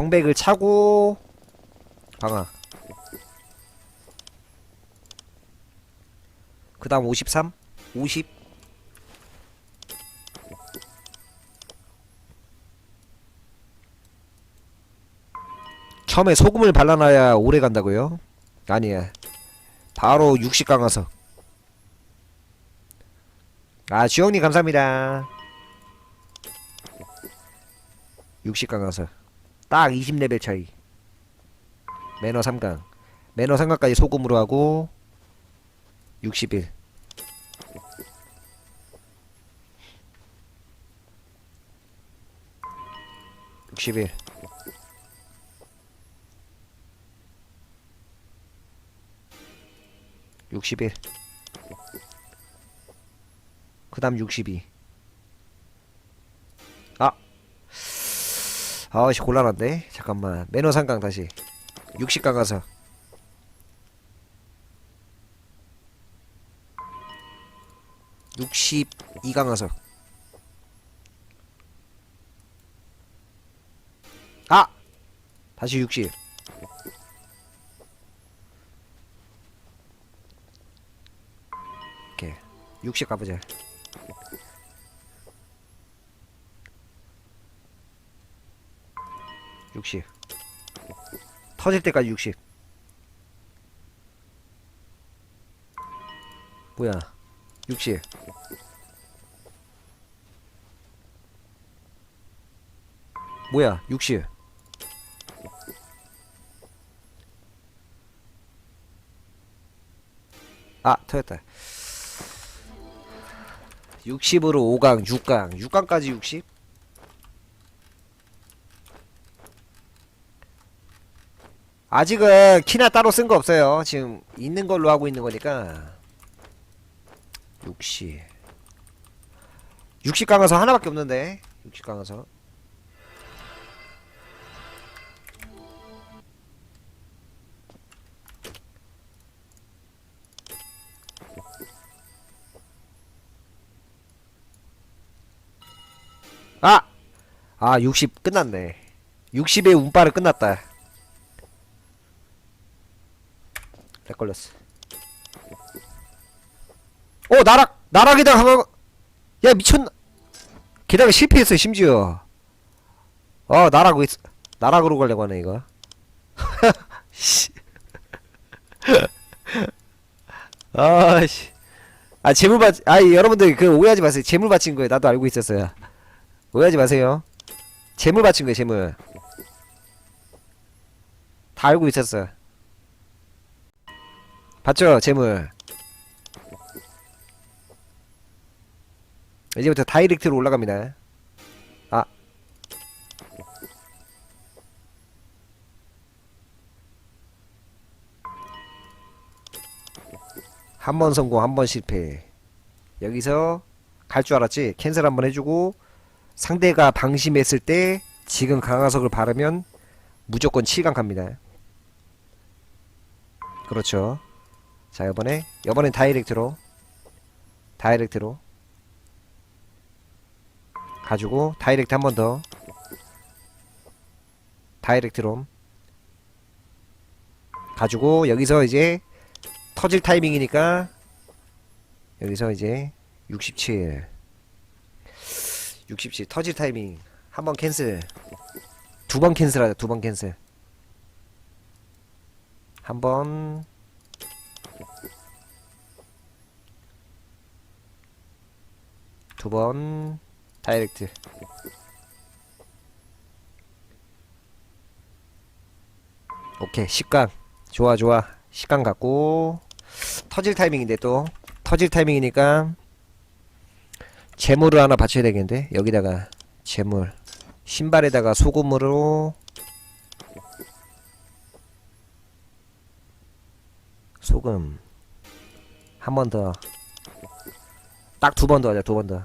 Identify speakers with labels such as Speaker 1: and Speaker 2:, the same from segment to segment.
Speaker 1: 정백을 차고 방아. 그 다음 53 50 처음에 소금을 발라놔야 오래 간다고요? 아니야 바로 60 강화서 아 주영님 감사합니다. 60 강화서 딱 20레벨 차이. 매너 3강. 매너 3강까지 소금으로 하고 61 61 61그 다음 62아 아씨 곤란한데? 잠깐만. 매너 3강 다시. 60강 가서 육십이 강화서 아! 다시 60 오케이. 60 가보자 육십. 터질 때까지 육십. 뭐야? 육십. 뭐야? 육십. 아 터졌다. 60으로 5강 6강. 6강까지 60 아직은 키나 따로 쓴 거 없어요. 지금 있는 걸로 하고 있는 거니까. 60. 60 강화서 하나밖에 없는데. 60 강화서. 아! 아, 60 끝났네. 60의 운빨을 끝났다. 걸렸어. 어 나락 나락에다 강화 야 미쳤나? 게다가 실패했어 심지어. 어 나락 왜 나락으로 가려고 하네 이거. 씨. 아씨. 아 재물 받. 아 여러분들 그 오해하지 마세요. 재물 바친 거예요. 나도 알고 있었어요. 오해하지 마세요. 재물 바친 거예요. 재물. 다 알고 있었어. 봤죠 재물? 이제부터 다이렉트로 올라갑니다. 아. 한 번 성공 한 번 실패. 여기서 갈 줄 알았지? 캔슬 한 번 해주고 상대가 방심했을 때 지금 강화석을 바르면 무조건 7강 갑니다. 그렇죠 자 이번에 이번엔 다이렉트로. 다이렉트로. 가지고 다이렉트 한 번 더. 다이렉트로 가지고 여기서 이제 터질 타이밍이니까 여기서 이제 67 67 터질 타이밍. 한 번 캔슬. 두 번 캔슬하자 두 번 캔슬. 한 번 두 번 다이렉트. 오케이 10강 좋아 좋아. 10강 갖고. 터질 타이밍인데 또. 터질 타이밍이니까 재물을 하나 받쳐야 되겠는데 여기다가 재물. 신발에다가 소금으로. 소금. 한 번 더. 딱 두 번 더 하자 두 번더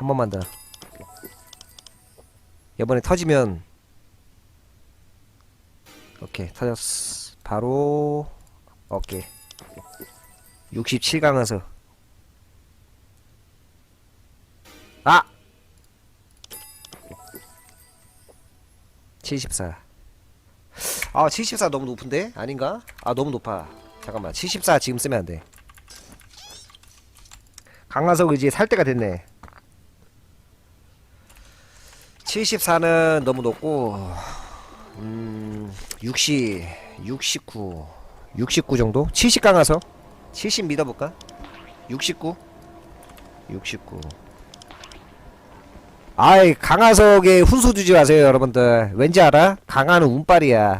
Speaker 1: 한 번만 더 이번에 터지면 오케이 터졌어 바로 오케이 67강 와서 74. 아, 74 너무 높은데? 아닌가? 아, 너무 높아. 잠깐만. 74 지금 쓰면 안 돼. 강화석 이제 살 때가 됐네. 74는 너무 높고, 음, 60, 69, 69 정도? 70 강화석? 70 믿어볼까? 69? 69. 아이 강화석에 훈수 두지 마세요 여러분들 왠지 알아? 강화는 운빨이야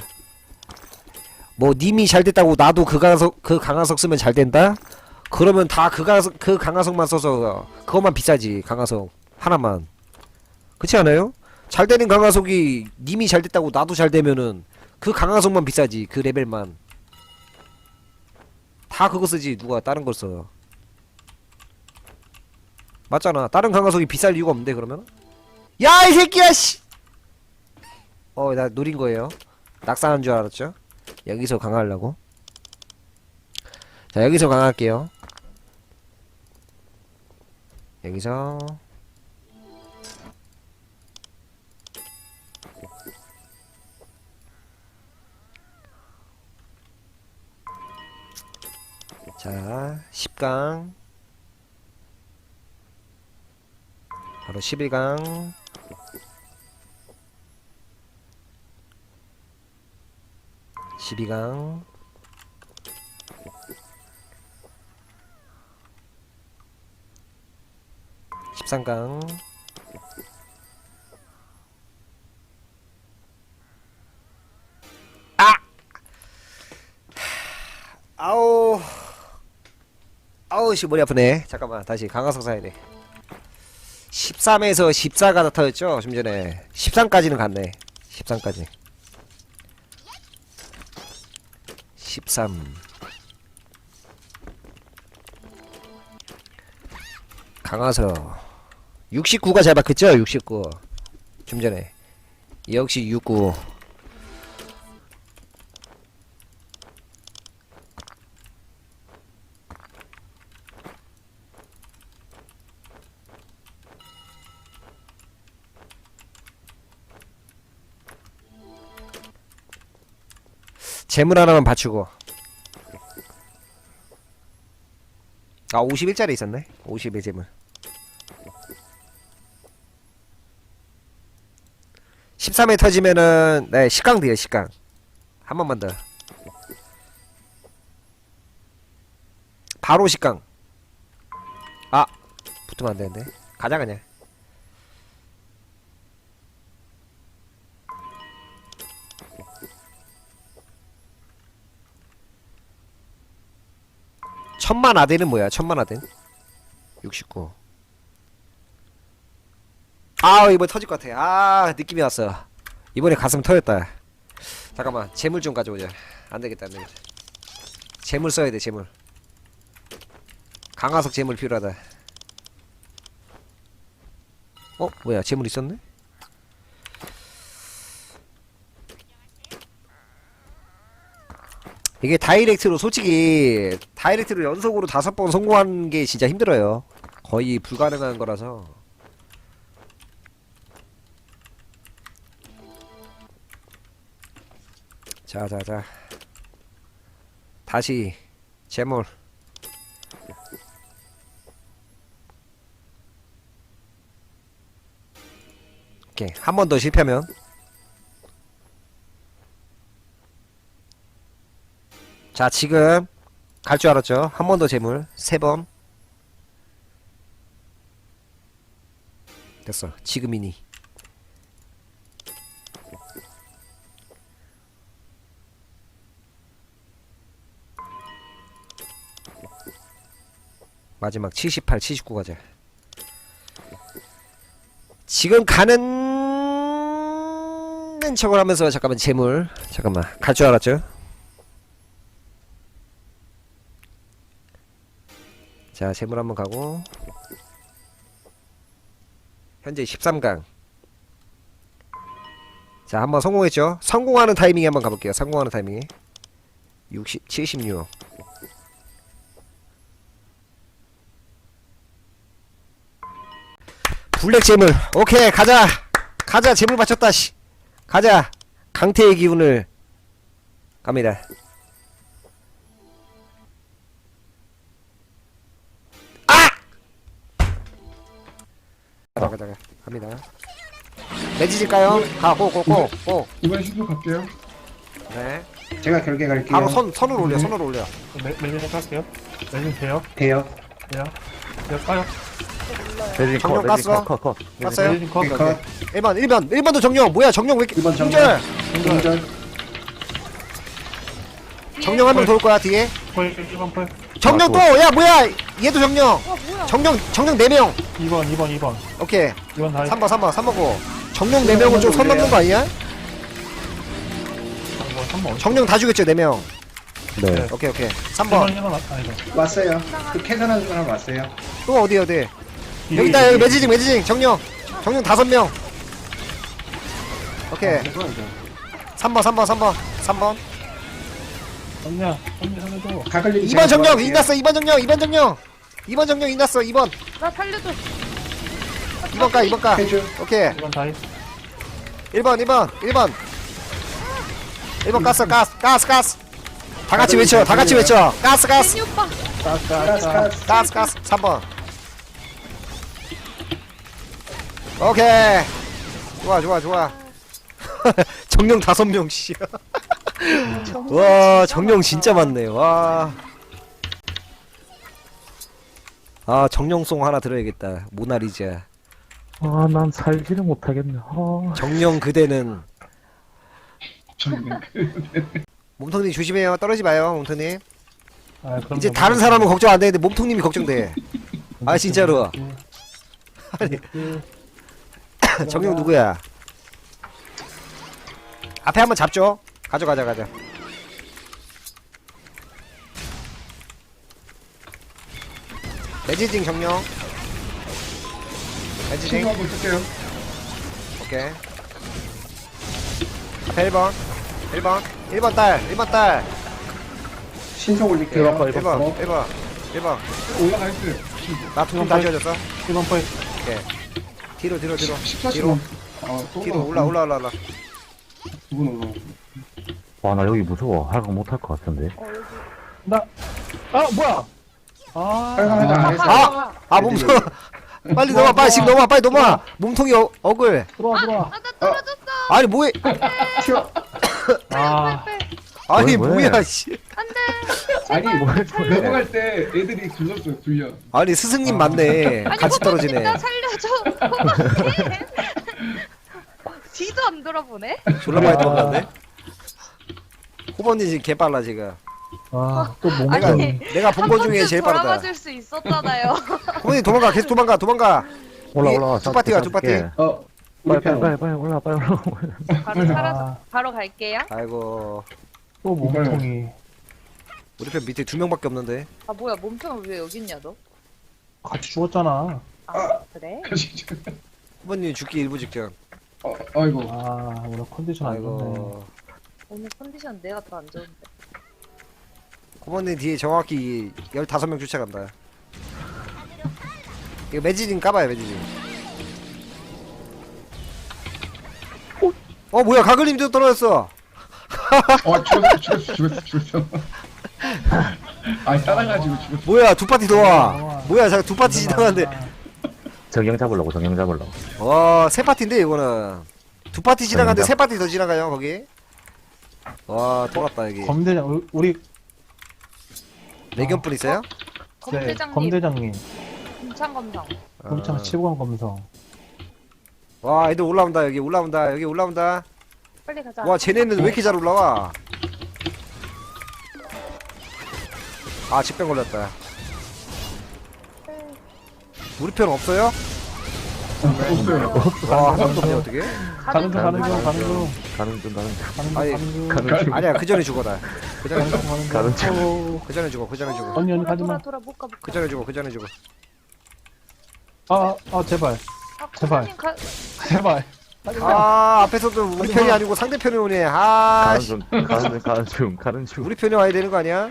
Speaker 1: 뭐 님이 잘 됐다고 나도 그 강화석 그 강화석 쓰면 잘 된다? 그러면 다 그 강화석 그 강화석만 써서 그것만 비싸지 강화석 하나만 그렇지 않아요? 잘 되는 강화석이 님이 잘 됐다고 나도 잘 되면은 그 강화석만 비싸지 그 레벨만 다 그거 쓰지 누가 다른 걸 써. 맞잖아. 다른 강화석이 비쌀 이유가 없는데 그러면? 야 이 새끼야 씨. 어 나 노린 거예요. 낙사한 줄 알았죠? 여기서 강화하려고. 자 여기서 강화할게요. 여기서 자 10강. 바로 11강. 십이강. 13강. 아! 아우 아우 씨 머리 아프네. 잠깐만 다시 강화석 사야 돼. 13에서 14가 나타났죠? 좀 전에. 13까지는 갔네. 13까지. 13 강화석. 69가 잘 박혔죠? 69 좀 전에. 역시 69 재물 하나만 받치고. 아 51짜리 있었네. 51 재물. 13에 터지면은 네 10강 돼요 10강. 한 번만 더. 바로 10강. 아 붙으면 안되는데. 가자 그냥 천만 아대는 뭐야? 천만 아대는? 69. 아 이번에 터질 것 같아. 아 느낌이 왔어. 이번에 가슴 터졌다. 잠깐만 재물 좀 가져오자. 안 되겠다 안 되겠다. 재물 써야 돼 재물. 강화석 재물 필요하다. 어 뭐야 재물 있었네? 이게 다이렉트로 솔직히 다이렉트로 연속으로 다섯 번 성공하는 게 진짜 힘들어요. 거의 불가능한 거라서. 자, 자, 자. 다시 재물. 오케이. 한 번 더 실패하면 자 지금 갈 줄 알았죠? 한 번 더 재물. 세 번. 됐어. 지금이니. 마지막 78 79 가자. 지금 가는 척을 하면서 잠깐만 재물. 잠깐만. 갈 줄 알았죠 자 재물 한번 가고. 현재 13강. 자 한번 성공했죠? 성공하는 타이밍에 한번 가볼게요. 성공하는 타이밍에. 60 76 블랙 재물. 오케이 가자. 가자 재물 맞췄다 씨. 가자. 강태의 기운을 갑니다. 가자 가자 가자. 갑니다. 매지질까요? 가, 고, 고, 고, 고.
Speaker 2: 이번 신속 갈게요.
Speaker 1: 네.
Speaker 2: 제가 결계 갈게요.
Speaker 1: 바로 선, 선으로 올려, 선으로 올려.
Speaker 3: 매, 매진 할게요. 매진 돼요?
Speaker 2: 돼요.
Speaker 3: 돼요? 돼요? 까요?
Speaker 4: 매진
Speaker 1: 정령
Speaker 4: 컷, 매진
Speaker 1: 깠어?
Speaker 4: 컷, 컷, 컷.
Speaker 1: 깠어요?
Speaker 3: 매진 컷.
Speaker 2: 오케이, 컷.
Speaker 1: 1번, 1번, 1번도 정령. 뭐야, 정령 왜 이렇게.
Speaker 2: 1번 정령. 공절.
Speaker 1: 정령 한 명 돌 거야, 뒤에.
Speaker 3: 펄, 1번 펄.
Speaker 1: 정령 또! 야, 뭐야! 얘도 정령! 정령, 정령 4명!
Speaker 3: 2번, 2번, 2번.
Speaker 1: 오케이.
Speaker 3: 2번 다이.
Speaker 1: 3번, 3번, 3번 고. 정령 4명은 좀 선 넘는 거 아니야?
Speaker 3: 3번, 3번.
Speaker 1: 정령 다 죽였죠, 4명.
Speaker 4: 네.
Speaker 1: 오케이, 오케이.
Speaker 3: 1번,
Speaker 1: 3번.
Speaker 3: 1번, 아니다.
Speaker 2: 왔어요. 그 캐선한 사람 왔어요.
Speaker 1: 또 어디, 어디? 여기 있다, 여기 매지징, 매지징. 정령. 정령 5명. 오케이. 3번, 3번, 3번. 3번.
Speaker 3: 언니야, 언니 살려줘.
Speaker 2: 가글님
Speaker 1: 2번 정령, 이났어, 2번 정령, 2번 정령. 2번 정령 이났어, 2번.
Speaker 5: 나 살려줘.
Speaker 1: 2번 가, 2번 가.
Speaker 2: 해줘.
Speaker 1: 오케이.
Speaker 3: 2번 다이.
Speaker 1: 1번 1번 1번 1번 가스 가스 가스 가스 다 같이 외쳐 다 같이 외쳐 가스 가스
Speaker 5: 제니 오빠.
Speaker 2: 가스 가스.
Speaker 1: 가스 가스 3번 오케이 좋아 좋아 좋아 정령 다섯 명 씨. 와 정령 진짜 많네 와. 아 정령송 하나 들어야겠다 모나리자
Speaker 4: 아, 난 살지를 못하겠네. 아.
Speaker 1: 정령 그대는 몸통님 조심해요 떨어지 마요 몸통님
Speaker 3: 아, 그럼
Speaker 1: 이제 다른 사람은 걱정 안 되는데 몸통님이 걱정돼. 아, 진짜로. 아니. 정령 누구야? 앞에 한번 잡죠. 가져 가자 가자. 매지징 정령. 매지징.
Speaker 2: 신고 한번 쓸게요.
Speaker 1: 오케이. 앞에 1번. 1번. 1번 딸. 1번 딸.
Speaker 2: 신속 올릴게요.
Speaker 1: 1번. 1번.
Speaker 2: 어,
Speaker 1: 1번. 1번.
Speaker 2: 올라가 있어요.
Speaker 1: 나 두분 다 지워졌어.
Speaker 3: 1번 펄.
Speaker 1: 뒤로 뒤로 뒤로.
Speaker 2: 14초.
Speaker 1: 뒤로.
Speaker 2: 아, 또
Speaker 1: 뒤로 올라 올라 올라 올라.
Speaker 2: 두분 올라.
Speaker 4: 와, 나 여기 무서워. 할거 못할 것 같은데.
Speaker 3: 나. 아, 뭐야? 아,
Speaker 2: 안 했어.
Speaker 1: 아! 아 몸통 빨리 넘어 빨리 지금 넘어 빨리 넘어 몸통이 어, 억을
Speaker 3: 들어와, 들어와.
Speaker 5: 아, 나 떨어졌어.
Speaker 1: 아니 뭐해
Speaker 2: 튀어.
Speaker 3: 아,
Speaker 1: 아니
Speaker 4: 왜, 왜?
Speaker 1: 뭐야 씨
Speaker 2: 아니
Speaker 4: 뭐,
Speaker 2: 넘어갈 때 애들이 굴렀어요. 굴려.
Speaker 1: 아니 스승님 맞네
Speaker 5: 아니,
Speaker 1: 같이 떨어지네
Speaker 5: 나 살려줘. 호박님. 뒤도 안 돌아보네.
Speaker 1: 졸라 많이 떨어졌네 호버님 지금 개빨라 지금
Speaker 3: 아, 또
Speaker 1: 내가
Speaker 3: 몸이.
Speaker 1: 내가 본 거 중에 제일 빠르다
Speaker 5: 돌아가줄 수 있었잖아요.
Speaker 1: 호버님 도망가 계속 도망가 도망가
Speaker 4: 올라,
Speaker 1: 이-
Speaker 4: 올라.
Speaker 1: 두 파티가, 두 파티.
Speaker 2: 어. 우리
Speaker 4: 빨리, 빨리,
Speaker 2: 편.
Speaker 4: 빨리, 빨리, 올라, 빨리, 올라.
Speaker 5: 바로 아, 바로 갈게요.
Speaker 1: 아이고
Speaker 3: 또 몸통이.
Speaker 1: 우리 편 밑에 두 명밖에 없는데
Speaker 5: 아 뭐야 몸통은 왜 여기 있냐 너?
Speaker 3: 같이 죽었잖아.
Speaker 5: 아 그래?
Speaker 2: 가시죠.
Speaker 1: 호버님 죽기 일부 직전
Speaker 2: 어, 아이고.
Speaker 3: 아, 오늘 컨디션 안 좋네.
Speaker 1: 아이고
Speaker 5: 오늘 컨디션 내가 더 안 좋은데.
Speaker 1: 호버님 뒤에 정확히 15명 쫓아간다 이거 매지진 까봐요 매지진 어 뭐야 가글님도 떨어졌어
Speaker 2: 어, 죽었어, 죽었어, 죽었어, 죽었어. 아, 따라가지고 죽었어.
Speaker 1: 뭐야 두 파티 더 와.
Speaker 3: 와.
Speaker 1: 뭐야 잠깐 두 파티 지나가는데.
Speaker 4: 정령 잡으려고, 정령 잡으려고.
Speaker 1: 와세 파티인데 이거는 두 파티 지나가는데
Speaker 4: 아닙니다.
Speaker 1: 세 파티 더 지나가요 거기. 와 돌았다 여기.
Speaker 3: 검대장, 우리- 우리
Speaker 1: 내견분 있어요?
Speaker 5: 검대장님,
Speaker 3: 검대장님,
Speaker 5: 공창 검상.
Speaker 3: 검창
Speaker 1: 아.
Speaker 3: 치부관 검성.
Speaker 1: 와 애들 올라온다 여기 올라온다 여기 올라온다.
Speaker 5: 빨리 가자.
Speaker 1: 와 쟤네는 왜 이렇게 잘 올라와? 아 직병 걸렸다. 우리 편 없어요?
Speaker 2: 없어요.
Speaker 1: 명도 없네 어떻게?
Speaker 3: 가는 중, 가는 중, 가는 중.
Speaker 4: 가는 중, 가는 중.
Speaker 3: 가는 중,
Speaker 1: 아니,
Speaker 3: 가는 중.
Speaker 4: 가는 중.
Speaker 1: 아니야 그 전에 죽어다. 그 전에
Speaker 3: 가는 중, 가는 중.
Speaker 4: 가는 중.
Speaker 3: 어,
Speaker 1: 그 전에 죽어 그 전에 죽어
Speaker 3: 언니, 언니,
Speaker 5: 돌아
Speaker 3: 가지
Speaker 5: 돌아
Speaker 3: 마.
Speaker 5: 돌아 못 가. 못 가.
Speaker 1: 그 전에 죽어 그 전에 죽어.
Speaker 3: 아, 아, 제발.
Speaker 5: 아,
Speaker 3: 제발.
Speaker 5: 코사님 가.
Speaker 3: 제발.
Speaker 1: 아 앞에서도 우리 편이
Speaker 3: 마.
Speaker 1: 아니고 상대 편이 오네. 아
Speaker 4: 가는
Speaker 1: 씨.
Speaker 4: 중, 가는 중, 가는 중, 가는 중.
Speaker 1: 우리 편이 와야 되는 거 아니야?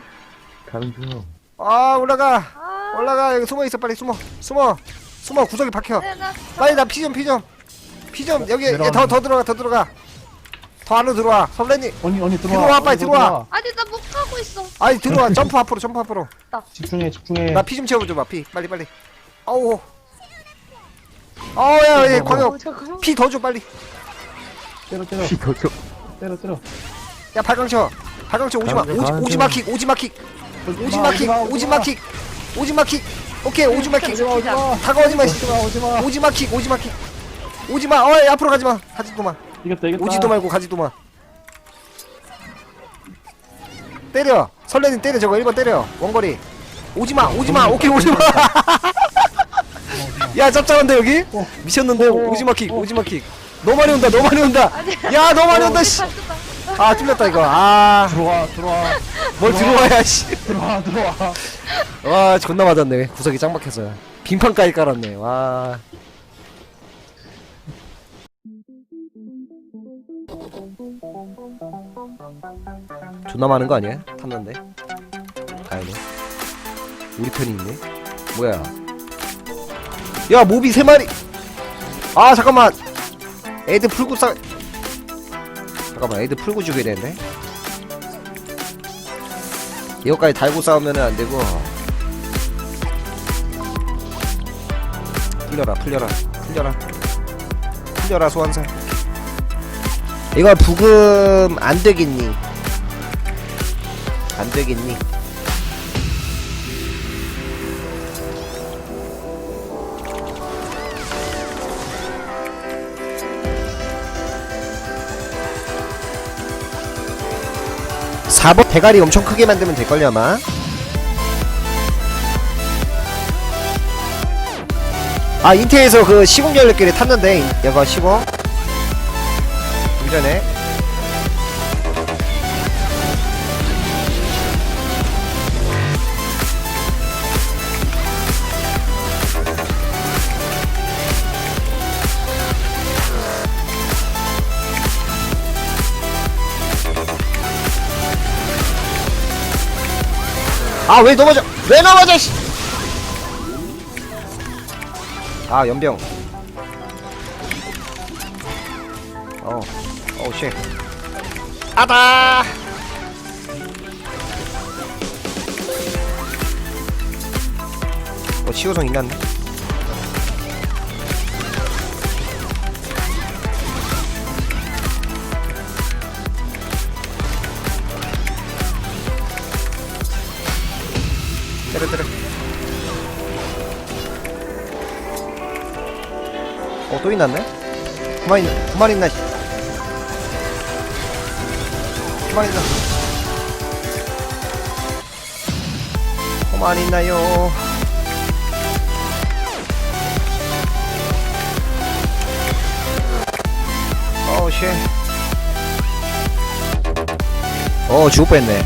Speaker 4: 가는 중.
Speaker 1: 아 올라가
Speaker 5: 아,
Speaker 1: 올라가 여기 숨어 있어 빨리 숨어 숨어 숨어 구석에 박혀.
Speaker 5: 네, 나
Speaker 1: 빨리 나피좀피 좀. 피좀 여기
Speaker 3: 내려가는
Speaker 1: 더더 들어가 더 들어가. 더 안으로 들어와. 설레님
Speaker 3: 언니 언니 들어와.
Speaker 1: 들어와, 빨리
Speaker 3: 더
Speaker 1: 들어와.
Speaker 5: 아니 나 못 가고 있어.
Speaker 1: 아니 들어와. 점프 앞으로 점프 앞으로.
Speaker 3: 집중해 집중해.
Speaker 1: 나 피 좀 채워줘봐 피. 빨리 빨리. 아우. 어야 얘 광역
Speaker 5: 어, 잠깐만.
Speaker 1: 피 더 줘 빨리.
Speaker 3: 때려 때려.
Speaker 4: 피더 줘.
Speaker 3: 때려 때려.
Speaker 1: 야 발광쳐 발광쳐 오지마
Speaker 4: 가는 중,
Speaker 1: 오지,
Speaker 4: 가는
Speaker 1: 오지마
Speaker 4: 중.
Speaker 1: 킥. 오지마 킥 오지마
Speaker 3: 오지마,
Speaker 1: 킥
Speaker 3: 오지마,
Speaker 1: 오지마. 킥 오지마 킥 오케이 오지마 킥.
Speaker 3: 오지마 오지마
Speaker 1: 다가오지마 씨.
Speaker 3: 오지마 오지마.
Speaker 1: 오지마 킥 오지마 킥. 오지마 어이 앞으로 가지마. 가지도 마.
Speaker 3: 이겼다 이겼다.
Speaker 1: 오지도 말고 가지도 마. 때려. 설레님 때려 저거. 1번 때려. 원거리. 오지마 오지마. 오케이 오지마. 야 짭짤한데 여기?
Speaker 3: 어.
Speaker 1: 미쳤는데?
Speaker 3: 어.
Speaker 1: 오지마 킥 오지마 킥. 너무 많이 온다 너무 많이 온다. 야 너무 많이 온다 씨 아 뚫렸다 이거. 아뭘
Speaker 3: 들어와. 들어와.
Speaker 1: 들어와야 씨와
Speaker 3: 들어와 들어와.
Speaker 1: 존나 맞았네. 구석이 짱 박혀서. 빙판까지 깔았네. 와. 존나 많은 거 아니야? 탔는데? 가야돼 우리 편이 있네. 뭐야. 야 모비 세 마리. 아 잠깐만. 애들 싸 잠깐만 애들 풀고 죽여야 되는데. 이거까지 달고 싸우면 은 안 되고. 풀려라 풀려라 풀려라. 풀려라 소환사. 이거 부금 안 되겠니? 안 되겠니 사번 대가리 엄청 크게 만들면 될걸요 아마. 아 인테에서 그 시공 연료끼리 탔는데 인- 이거 시공. 좀 전에 아 왜 넘어져? 왜 넘어져 씨. 아 연병. 어 어우 쉣. 아다 어 치호성 있났네 어 또 있났네? 그만 있나 그만 있나 씨. 그만 있나 그만 있나요 어우 쉣 어 죽을 뻔했네